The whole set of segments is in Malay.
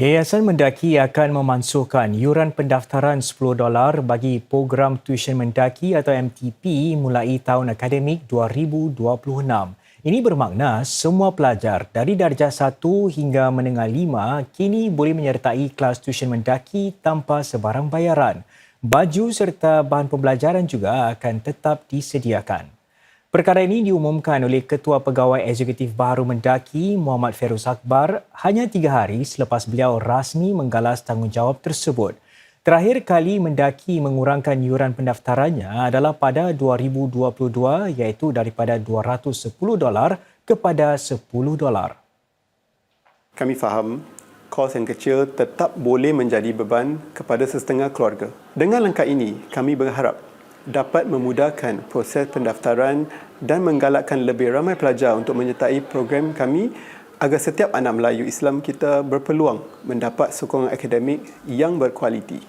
Yayasan Mendaki akan memansuhkan yuran pendaftaran $10 bagi program tuition mendaki atau MTP mulai tahun akademik 2026. Ini bermakna semua pelajar dari darjah 1 hingga menengah 5 kini boleh menyertai kelas tuition mendaki tanpa sebarang bayaran. Baju serta bahan pembelajaran juga akan tetap disediakan. Perkara ini diumumkan oleh Ketua Pegawai Eksekutif Baharu Mendaki Muhammad Feruz Akbar hanya tiga hari selepas beliau rasmi menggalas tanggungjawab tersebut. Terakhir kali Mendaki mengurangkan yuran pendaftarannya adalah pada 2022 iaitu daripada 210 dolar kepada 10 dolar. Kami faham kos yang kecil tetap boleh menjadi beban kepada sesetengah keluarga. Dengan langkah ini, kami berharap dapat memudahkan proses pendaftaran dan menggalakkan lebih ramai pelajar untuk menyertai program kami agar setiap anak Melayu Islam kita berpeluang mendapat sokongan akademik yang berkualiti.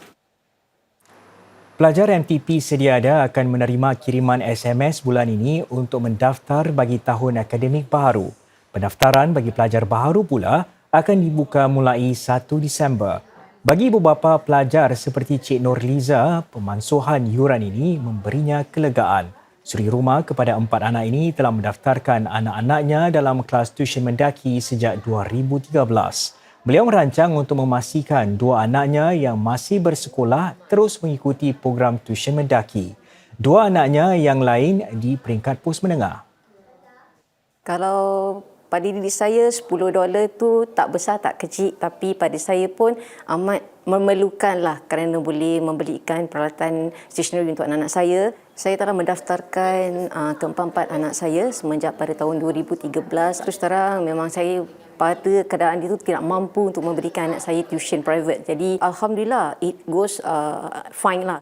Pelajar MTP sedia ada akan menerima kiriman SMS bulan ini untuk mendaftar bagi tahun akademik baharu. Pendaftaran bagi pelajar baharu pula akan dibuka mulai 1 Disember. Bagi beberapa pelajar seperti Cik Norliza, pemansuhan yuran ini memberinya kelegaan. Suri rumah kepada empat anak ini telah mendaftarkan anak-anaknya dalam kelas tuition mendaki sejak 2013. Beliau merancang untuk memastikan dua anaknya yang masih bersekolah terus mengikuti program tuition mendaki. Dua anaknya yang lain di peringkat pos menengah. Kalau pada diri saya 10 dolar tu tak besar tak kecil tapi pada saya pun amat memerlukan lah kerana boleh membelikan peralatan stationery untuk anak-anak saya. Saya telah mendaftarkan uh, keempat-empat anak saya semenjak pada tahun 2013. Terus terang memang saya pada keadaan itu tidak mampu untuk memberikan anak saya tuition private. Jadi Alhamdulillah it goes uh, fine lah.